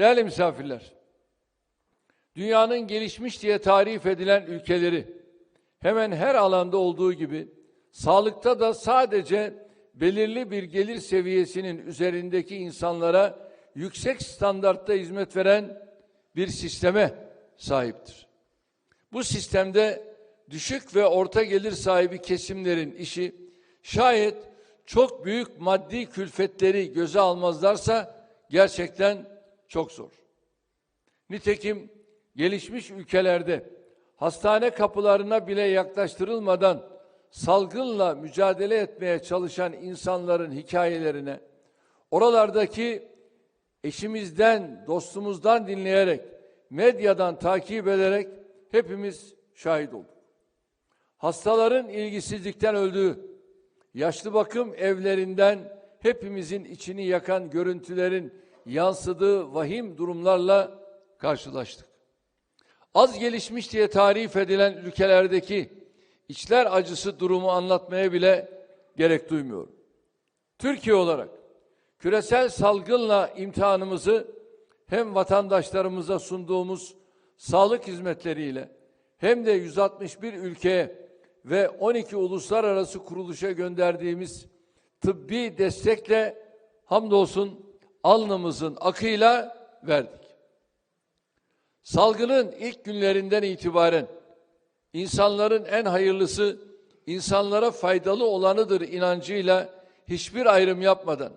Değerli misafirler, dünyanın gelişmiş diye tarif edilen ülkeleri hemen her alanda olduğu gibi sağlıkta da sadece belirli bir gelir seviyesinin üzerindeki insanlara yüksek standartta hizmet veren bir sisteme sahiptir. Bu sistemde düşük ve orta gelir sahibi kesimlerin işi şayet çok büyük maddi külfetleri göze almazlarsa gerçekten çok zor. Nitekim gelişmiş ülkelerde hastane kapılarına bile yaklaştırılmadan salgınla mücadele etmeye çalışan insanların hikayelerine oralardaki eşimizden, dostumuzdan dinleyerek, medyadan takip ederek hepimiz şahit olduk. Hastaların ilgisizlikten öldüğü, yaşlı bakım evlerinden hepimizin içini yakan görüntülerin yansıdığı vahim durumlarla karşılaştık. Az gelişmiş diye tarif edilen ülkelerdeki içler acısı durumu anlatmaya bile gerek duymuyorum. Türkiye olarak küresel salgınla imtihanımızı hem vatandaşlarımıza sunduğumuz sağlık hizmetleriyle hem de 161 ülkeye ve 12 uluslararası kuruluşa gönderdiğimiz tıbbi destekle hamdolsun alnımızın akıyla verdik. Salgının ilk günlerinden itibaren insanların en hayırlısı insanlara faydalı olanıdır inancıyla hiçbir ayrım yapmadan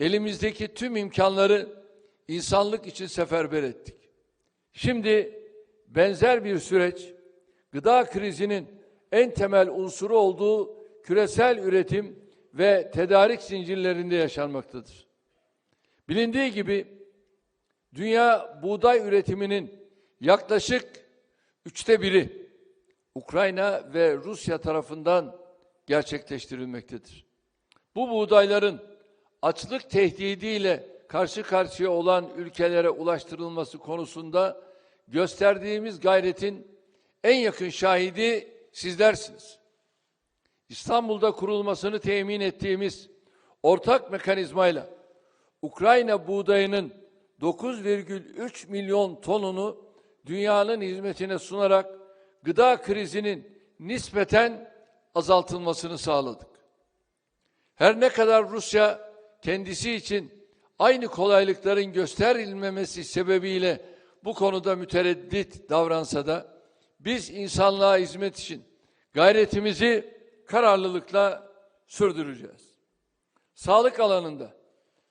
elimizdeki tüm imkanları insanlık için seferber ettik. Şimdi benzer bir süreç gıda krizinin en temel unsuru olduğu küresel üretim ve tedarik zincirlerinde yaşanmaktadır. Bilindiği gibi dünya buğday üretiminin yaklaşık üçte biri Ukrayna ve Rusya tarafından gerçekleştirilmektedir. Bu buğdayların açlık tehdidiyle karşı karşıya olan ülkelere ulaştırılması konusunda gösterdiğimiz gayretin en yakın şahidi sizlersiniz. İstanbul'da kurulmasını temin ettiğimiz ortak mekanizmayla Ukrayna buğdayının 9,3 milyon tonunu dünyanın hizmetine sunarak gıda krizinin nispeten azaltılmasını sağladık. Her ne kadar Rusya kendisi için aynı kolaylıkların gösterilmemesi sebebiyle bu konuda mütereddit davransa da biz insanlığa hizmet için gayretimizi kararlılıkla sürdüreceğiz. Sağlık alanında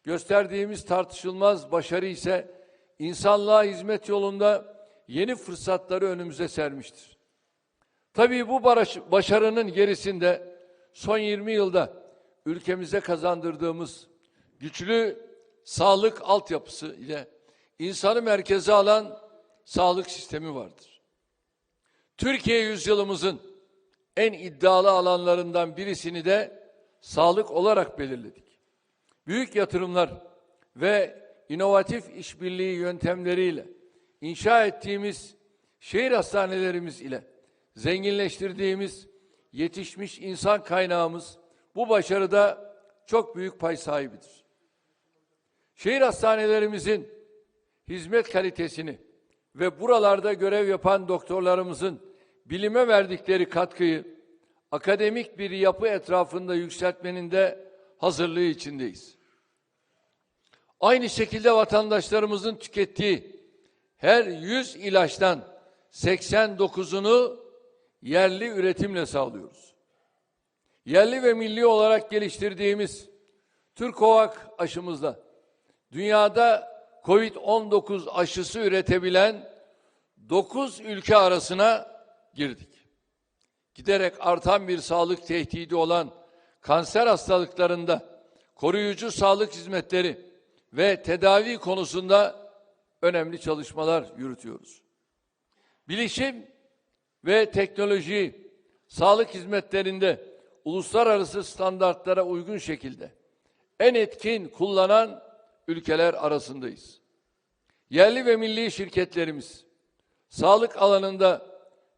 gösterdiğimiz tartışılmaz başarı ise insanlığa hizmet yolunda yeni fırsatları önümüze sermiştir. Tabii bu başarının gerisinde son 20 yılda ülkemize kazandırdığımız güçlü sağlık altyapısı ile insanı merkeze alan sağlık sistemi vardır. Türkiye yüzyılımızın en iddialı alanlarından birisini de sağlık olarak belirledik. Büyük yatırımlar ve inovatif işbirliği yöntemleriyle inşa ettiğimiz şehir hastanelerimiz ile zenginleştirdiğimiz yetişmiş insan kaynağımız bu başarıda çok büyük pay sahibidir. Şehir hastanelerimizin hizmet kalitesini ve buralarda görev yapan doktorlarımızın bilime verdikleri katkıyı akademik bir yapı etrafında yükseltmenin de hazırlığı içindeyiz. Aynı şekilde vatandaşlarımızın tükettiği her 100 ilaçtan 89'unu yerli üretimle sağlıyoruz. Yerli ve milli olarak geliştirdiğimiz Türkovak aşımızla dünyada Covid-19 aşısı üretebilen 9 ülke arasına girdik. Giderek artan bir sağlık tehdidi olan kanser hastalıklarında koruyucu sağlık hizmetleri ve tedavi konusunda önemli çalışmalar yürütüyoruz. Bilişim ve teknoloji sağlık hizmetlerinde uluslararası standartlara uygun şekilde en etkin kullanan ülkeler arasındayız. Yerli ve milli şirketlerimiz sağlık alanında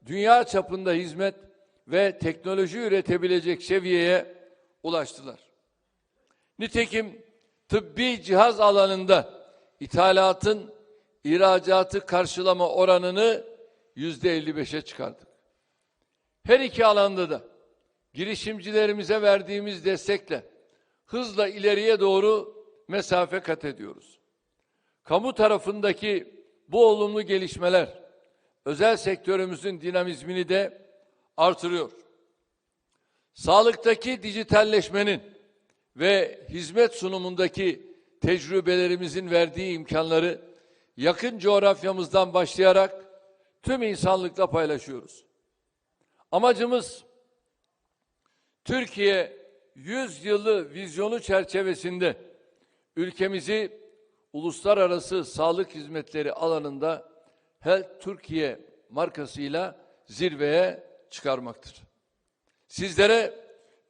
dünya çapında hizmet ve teknoloji üretebilecek seviyeye ulaştılar. Nitekim tıbbi cihaz alanında ithalatın ihracatı karşılama oranını yüzde 55'e çıkardık. Her iki alanda da girişimcilerimize verdiğimiz destekle hızla ileriye doğru mesafe kat ediyoruz. Kamu tarafındaki bu olumlu gelişmeler özel sektörümüzün dinamizmini de artırıyor. Sağlıktaki dijitalleşmenin ve hizmet sunumundaki tecrübelerimizin verdiği imkanları yakın coğrafyamızdan başlayarak tüm insanlıkla paylaşıyoruz. Amacımız Türkiye 100 yılı vizyonu çerçevesinde ülkemizi uluslararası sağlık hizmetleri alanında Health Türkiye markasıyla zirveye çıkarmaktır. Sizlere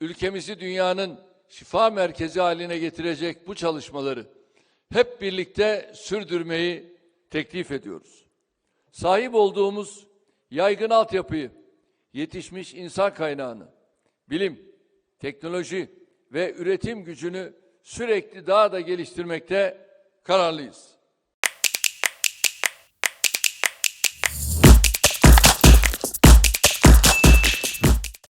ülkemizi dünyanın şifa merkezi haline getirecek bu çalışmaları hep birlikte sürdürmeyi teklif ediyoruz. Sahip olduğumuz yaygın altyapıyı, yetişmiş insan kaynağını, bilim, teknoloji ve üretim gücünü sürekli daha da geliştirmekte kararlıyız.